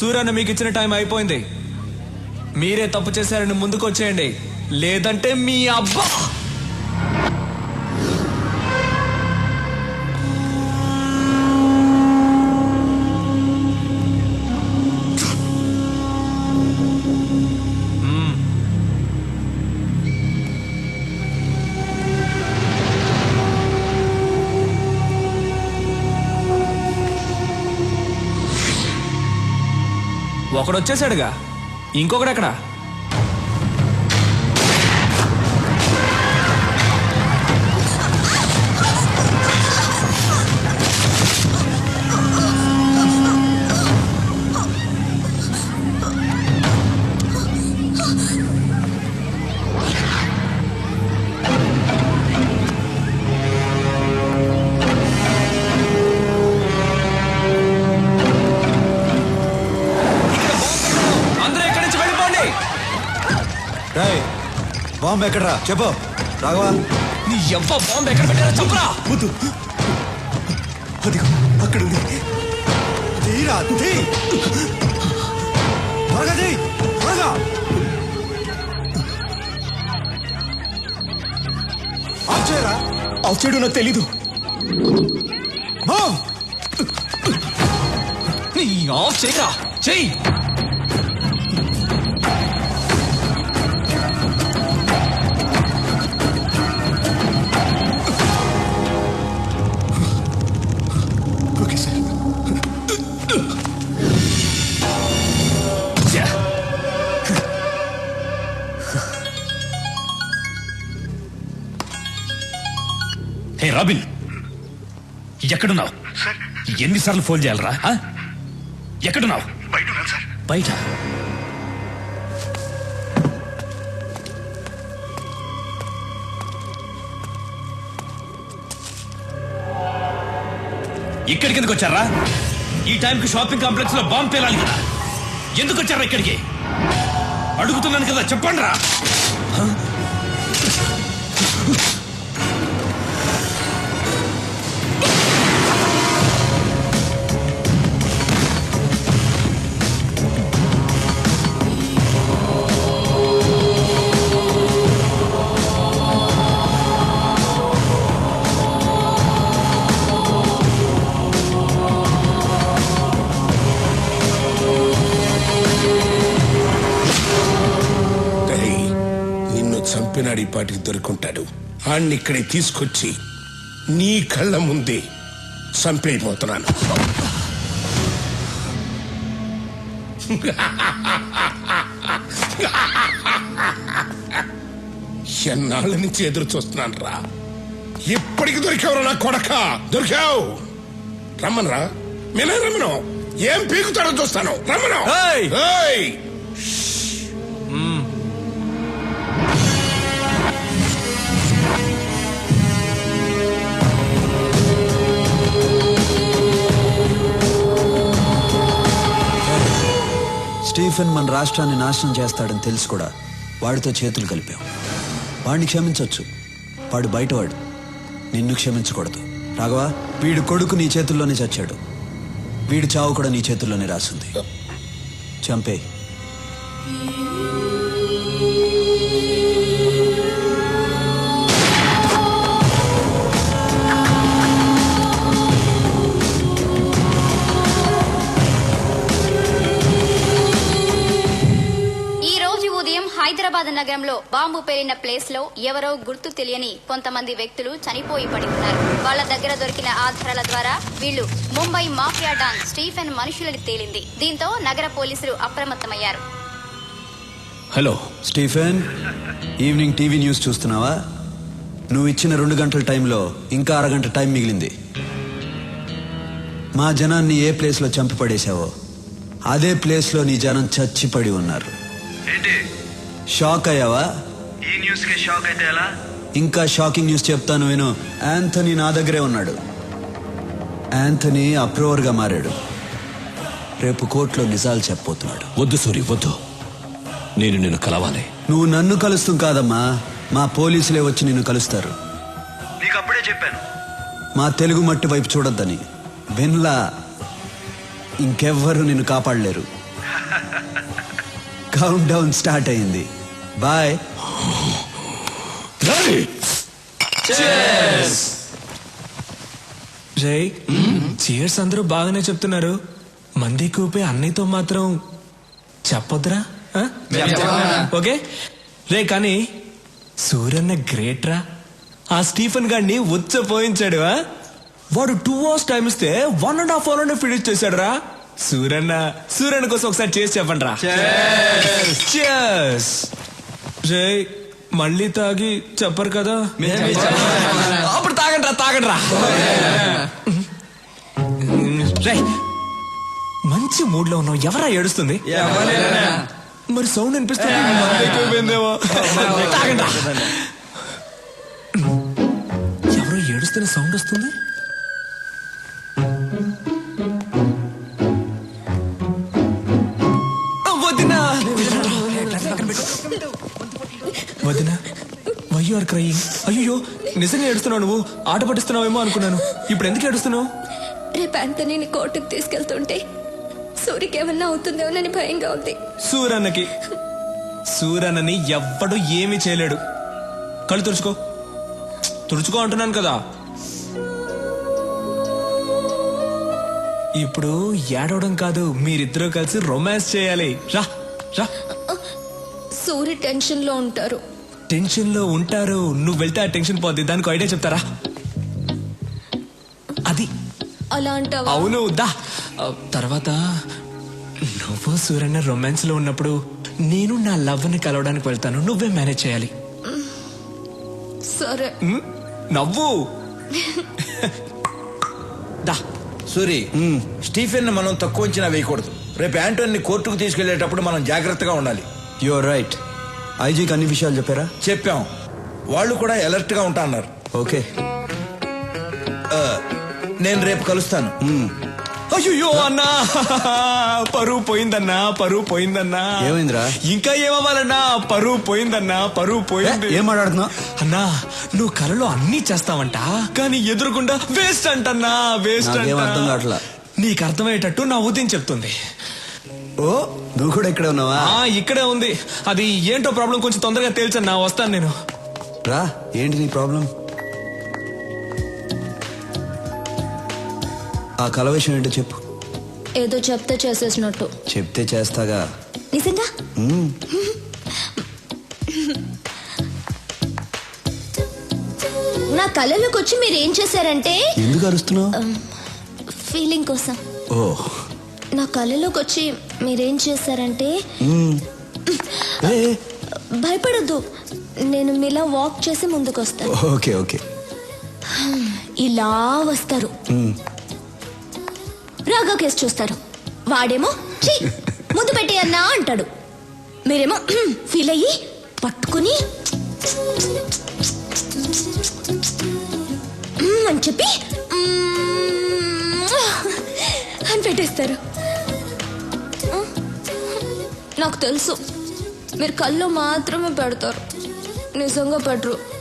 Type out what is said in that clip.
సూర్యన్న మీకు ఇచ్చిన టైం అయిపోయింది. మీరే తప్పు చేశారని ముందుకు వచ్చేయండి లేదంటే మీ అబ్బా! ఒకడొచ్చేసాడుగా ఇంకొకడెక్కడా? బాంబు ఎక్కడరా? చెప్పు. రాఘవా. నీ ఎవ్వ బాంబు ఎక్కడ పెట్టారో చెప్పరా. వద్దు. అదిగో అక్కడ ఉంది తీరా తీ త్వరగా తీ త్వరగా. ఆఫ్ చేయరా ఆఫ్ చేయడం నాకు తెలీదు. నీ ఆఫ్ చేయరా చెయ్యి. హే రాబిన్ ఎక్కడున్నావు? ఎన్నిసార్లు ఫోన్ చేయాలరా? ఎక్కడున్నావు? బయట ఇక్కడికి ఎందుకు వచ్చారా? ఈ టైంకి షాపింగ్ కాంప్లెక్స్లో బాంబు పేలాలి కదా. ఎందుకు వచ్చారా ఇక్కడికి? అడుగుతున్నాను కదా చెప్పండి రా పాటికి దొరుకుంటాడు. ఆణ్ణి ఇక్కడికి తీసుకొచ్చి నీ కళ్ళ ముందే చంపైపోతున్నాను ఎన్నాళ్ళ నుంచి ఎదురు చూస్తున్నాను రా. ఇప్పటికి దొరికావురా నా కొడక. దొరికావు. రమ్మనరా. మేనే రమ్మను. ఏం పీకుతాడో చూస్తాను. రమ్మను. స్టీఫెన్ మన రాష్ట్రాన్ని నాశనం చేస్తాడని తెలుసు కూడా. వాడితో చేతులు కలిపాం. వాడిని క్షమించొచ్చు. వాడు బయటవాడు. నిన్ను క్షమించకూడదు. రాఘవా వీడు కొడుకు నీ చేతుల్లోనే చచ్చాడు. వీడి చావు కూడా నీ చేతుల్లోనే రాసింది. చంపే నగరంలో బాంబు పేలిన ప్లేస్లో ఎవరో గుర్తు తెలియని కొంతమంది వ్యక్తులు చనిపోయి పడి ఉన్నారు. వాళ్ళ దగ్గర దొరికిన ఆధారాల ద్వారా వీళ్ళు ముంబై మాఫియా డాన్ స్టీఫెన్ మనుషులని తేలింది. దీంతో నగర పోలీసులు అప్రమత్తమయ్యారు. Hello Stephen. Evening TV news చూస్తున్నావా? నువ్వు ఇచ్చిన రెండు గంటల టైంలో ఇంకా అరగంట టైం మిగిలింది. మా జనాన్ని ఏ ప్లేస్లో చంపి పడేశావో అదే ప్లేస్లో నీ జనం చచ్చిపడి ఉన్నారు. ఏంటి? షాక్ అయ్యావా? ఈ న్యూస్కి షాక్ అయితే ఎలా? ఇంకా షాకింగ్ న్యూస్ చెప్తాను విను. యాంథనీ నా దగ్గరే ఉన్నాడు. యాంథనీ అప్రూవర్గా మారాడు. రేపు కోర్టులో నిజాలు చెప్పబోతున్నాడు. వద్దు సూరి వద్దు. నేను నిన్ను కలవాలి. నువ్వు నన్ను కలుస్తాం కాదమ్మా. మా పోలీసులే వచ్చి నిన్ను కలుస్తారు. నీకు అప్పుడే చెప్పాను. మా తెలుగు మట్టి వైపు చూడొద్దని. విన్లా ఇంకెవ్వరు నిన్ను కాపాడలేరు. కౌంట్ డౌన్ స్టార్ట్ అయింది బాయ్ రే చీర్స్ అందరూ బాగానే చెప్తున్నారు. మంది కూపే అన్నయ్యతో మాత్రం చెప్పొద్దురా? ఓకే? రే కానీ సూర్యన్న గ్రేట్ రా ఆ స్టీఫెన్ గాడిని ఉచ్చపోయించాడు ఆ? వాడు టూ అవర్స్ టైం ఇస్తే one and half hour finish చేశాడు రా సూర్యన్న సూర్యన్న కోసం ఒకసారి చేసి చెప్పండి రా మళ్ళీ తాగి చెప్పరు కదా? అప్పుడు తాగండి రా తాగండి రా రే మంచి మూడ్లో ఉన్నావు. ఎవరా ఏడుస్తుంది? మరి సౌండ్ అనిపిస్తుంది. తాగండి రా. ఎవరో ఏడుస్తున్న సౌండ్ వస్తుంది? వదినా వై ఆర్ క్రయింగ్ అయ్యో నిజంగా ఏడుస్తున్నావు నువ్వు? ఆట పట్టిస్తున్నావేమో అనుకున్నాను. ఇప్పుడు ఎందుకు ఏడుస్తున్నావు? రేపు ఆంటనీని కోర్టుకు తీసుకెళ్తుంటే సూరికి ఏమన్నా అవుతుందేమోనని భయంగా ఉంది. సూరన్నకి. సూరన్నని ఎవ్వడు ఏమీ చేయలేడు. కళ్ళు తుడుచుకో. తుడుచుకో అంటున్నాను కదా. ఇప్పుడు ఏడవడం కాదు మీరిద్దరూ కలిసి రొమాన్స్ చేయాలి. రా రా. సూరి టెన్షన్లో ఉంటారు. టెన్షన్లో ఉంటారు. నువ్వు వెళ్తే ఆ టెన్షన్ పోద్ది. దానికి ఐడియా చెప్తారా? అది. అలా అంటావా అవును దా. ఆ, తర్వాత నువ్వు సూర్యన్న రొమాన్స్లో ఉన్నప్పుడు నేను నా లవ్ని కలవడానికి వెళ్తాను. నువ్వే మేనేజ్ చేయాలి. సరే. ఉమ్, నవ్వు. దా. సూరి స్టీఫెన్ మనం తక్కువ అంచనా వేయకూడదు. రేపు యాంటోని కోర్టుకు తీసుకెళ్ళేటప్పుడు మనం జాగ్రత్తగా ఉండాలి. యు ఆర్ రైట్ ఐజీకి అన్ని విషయాలు చెప్పారా? చెప్పాం. వాళ్ళు కూడా అలర్ట్గా ఉంటా అన్నారు ఓకే నేను రేపు కలుస్తాను. అయ్యో అన్నా! పరువు పోయిందన్నా పరువు పోయిందన్నా. ఏమైందిరా? ఇంకా ఏమవ్వాలన్నా? పరువు పోయిందన్నా పరువు పోయింది. ఏం మాట్లాడుతున్నావు? అన్నా నువ్వు కలలో అన్ని చేస్తావంట కానీ ఎదురుకుండా వేస్ట్ అంటన్నా వేస్ట్ కావట్లా. నీకు అర్థమయ్యేటట్టు నా ఉదయం చెప్తుంది. ఓ నువ్వు కూడా ఇక్కడే ఉన్నావా? ఆ ఇక్కడే ఉంది. అది ఏంటో ప్రాబ్లం కొంచెం తొందరగా తేల్చన్నా వస్తాను నేను. రా ఏంటి నీ ప్రాబ్లం? ఆ కల విషయం ఏంటో చెప్పు. ఏదో చెప్తే చేసేసినట్టు. చెప్తే చేస్తాగా. నిజంగా? మ్మ్. నా కళలోకి వచ్చి మీరు ఏం చేశారంటే ఎందుకు అరుస్తున్నావు? ఫీలింగ్ కోసం. ఓ. నా కళలోకి వచ్చి మీరేం చేశారంటే భయపడొద్దు. నేను మీలా వాక్ చేసి ముందుకు వస్తాను ఓకే ఓకే. ఇలా వస్తారు. రాగా కేసు చూస్తారు. వాడేమో "ఛీ, ముందు పెట్టేయన్నా అంటాడు. మీరేమో ఫీల్ అయ్యి పట్టుకుని అని చెప్పి అని పెట్టేస్తారు. నాకు తెలుసు. మీరు కళ్ళు మాత్రమే పెడతారు. నిజంగా పెట్టరు